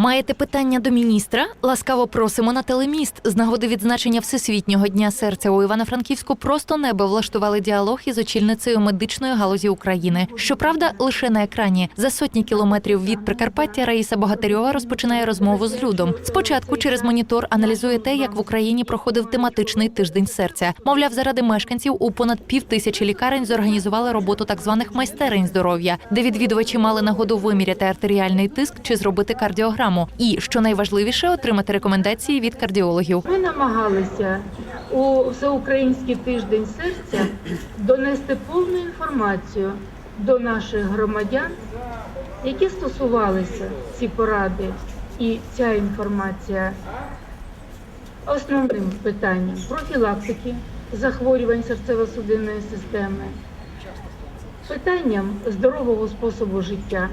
Маєте питання до міністра? Ласкаво просимо на телеміст. З нагоди відзначення Всесвітнього дня серця у Івано-Франківську просто небо влаштували діалог із очільницею медичної галузі України. Щоправда, лише на екрані. За сотні кілометрів від Прикарпаття Раїса Богатирьова розпочинає розмову з людом. Спочатку через монітор аналізує те, як в Україні проходив тематичний тиждень серця. Мовляв, заради мешканців у понад пів тисячі лікарень зорганізували роботу так званих майстерень здоров'я, де відвідувачі мали нагоду виміряти артеріальний тиск чи зробити кардіограму. І що найважливіше, отримати рекомендації від кардіологів. Ми намагалися у всеукраїнський тиждень серця донести повну інформацію до наших громадян, які стосувалися ці поради, і ця інформація основним питанням профілактики захворювань серцево-судинної системи, питанням здорового способу життя,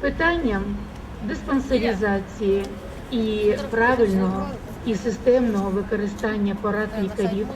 питанням диспансеризації і правильного і системного використання порад лікарів,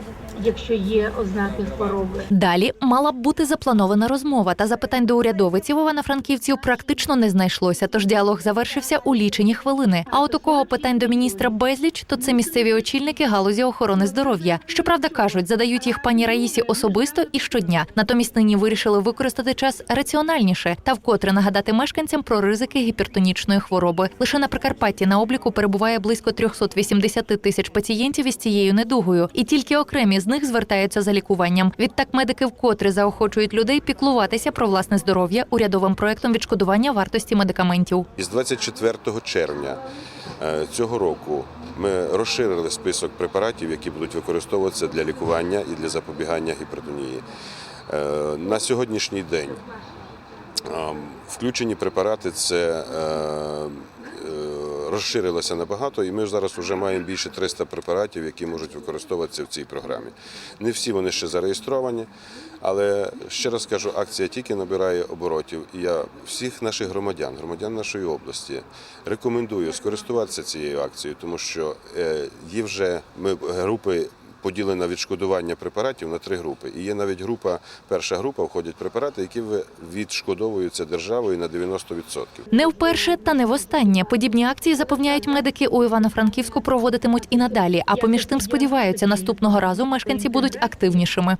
якщо є ознаки хвороби. Далі мала б бути запланована розмова, та запитань до урядовиців Івано-Франківців практично не знайшлося. Тож діалог завершився у лічені хвилини. А от у кого питань до міністра безліч, то це місцеві очільники галузі охорони здоров'я. Щоправда, кажуть, задають їх пані Раїсі особисто і щодня. Натомість нині вирішили використати час раціональніше та вкотре нагадати мешканцям про ризики гіпертонічної хвороби. Лише на Прикарпатті на обліку перебуває близько 380 тисяч пацієнтів із цією недугою, і тільки окремі з них звертаються за лікуванням. Відтак медики вкотре заохочують людей піклуватися про власне здоров'я урядовим проектом відшкодування вартості медикаментів. Із 24 червня е, цього року ми розширили список препаратів, які будуть використовуватися для лікування і для запобігання гіпертонії. Е, На сьогоднішній день е, включені препарати це е, розширилося набагато, і ми зараз вже маємо більше 300 препаратів, які можуть використовуватися в цій програмі. Не всі вони ще зареєстровані, але ще раз кажу, акція тільки набирає оборотів. І я всіх наших громадян, громадян нашої області, рекомендую скористуватися цією акцією, тому що е, є вже ми групи. Поділено відшкодування препаратів на три групи. І є навіть група, перша група входять препарати, які відшкодовуються державою на 90%. Не вперше та не востаннє. Подібні акції запевняють медики у Івано-Франківську проводитимуть і надалі. А поміж тим сподіваються, наступного разу мешканці будуть активнішими.